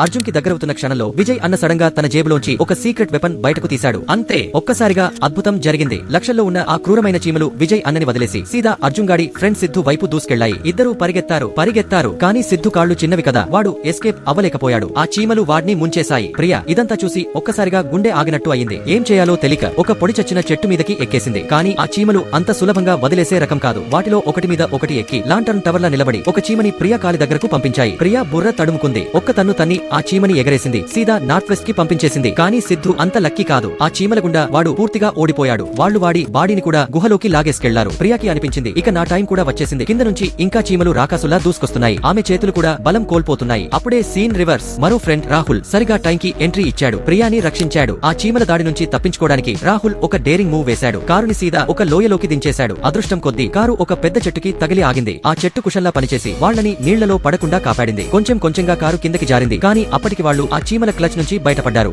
అర్జున్కి దగ్గరవుతున్న క్షణంలో విజయ్ అన్న సడన్గా తన జేబులోంచి ఒక సీక్రెట్ వెపన్ బయటకు తీశాడు. అంతే ఒక్కసారిగా అద్భుతం జరిగింది. లక్షల్లో ఉన్న ఆ క్రూరమైన చీమలు విజయ్ అన్నని వదిలేసి సీదా అర్జున్ గాడి ఫ్రెండ్ సిద్ధు వైపు దూసుకెళ్ళాయి ఇద్దరూ పరిగెత్తారు పరిగెత్తారు. కానీ సిద్ధు కాళ్ళు చిన్నవి కదా. వాడు ఎస్కేప్ అవ్వలేకపోయాడు. ఆ చీమలు వాడిని ముంచేశాయి. ప్రియా ఇదంతా చూసి ఒక్కసారిగా గుండె ఆగినట్టు అయింది. ఏం చేయాలో తెలియక ఒక పొడి చచ్చిన చెట్టు మీదకి ఎక్కేసింది. కానీ ఆ చీమలు అంత సులభంగా వదిలేసే రకం కాదు. వాటిలో ఒకటి మీద ఒకటి ఎక్కి లాంటర్న్ టవర్లా నిలబడి ఒక చీమని ప్రియా కాలి దగ్గరకు పంపించాయి. ప్రియా బుర్ర తడుముకుంది. ఒక్క తన్ను తన్ని ఆ చీమని ఎగరేసింది. సీదా నార్త్ వెస్ట్కి పంపించేసింది. కానీ సిద్ధు అంత లక్కీ కాదు. ఆ చీమల గుండా వాడు పూర్తిగా ఓడిపోయాడు. వాళ్ళు వాడి బాడీని కూడా గుహలోకి లాగేసుకెళ్ళారు. ప్రియాకి అనిపించింది. ఇక నా టైం కూడా వచ్చేసింది. కింద నుంచి ఇంకా చీమలు రాకాసులా దూసుకొస్తున్నాయి. ఆమె చేతులు కూడా బలం కోల్పోతున్నాయి. అప్పుడే సీన్ రివర్స్. మరో ఫ్రెండ్ రాహుల్ సరిగా టైం కి ఎంట్రీ ఇచ్చాడు. ప్రియాని రక్షించాడు. ఆ చీమల దాడి నుంచి తప్పించుకోవడానికి రాహుల్ ఒక డేరింగ్ మూవ్ వేశాడు. కారుని సీదా ఒక లోయలోకి దించేశాడు. అదృష్టం కొద్దీ కారు ఒక పెద్ద చెట్టుకి తగిలి ఆగింది. ఆ చెట్టు కుషల్లా పనిచేసి వాళ్ళని నీళ్ళలో పడకుండా కాపాడింది. కొంచెం కొంచెంగా కారు కిందకి జారింది. కానీ అప్పటికి వాళ్ళు ఆ చీమల క్లచ్ నుంచి బయటపడ్డారు.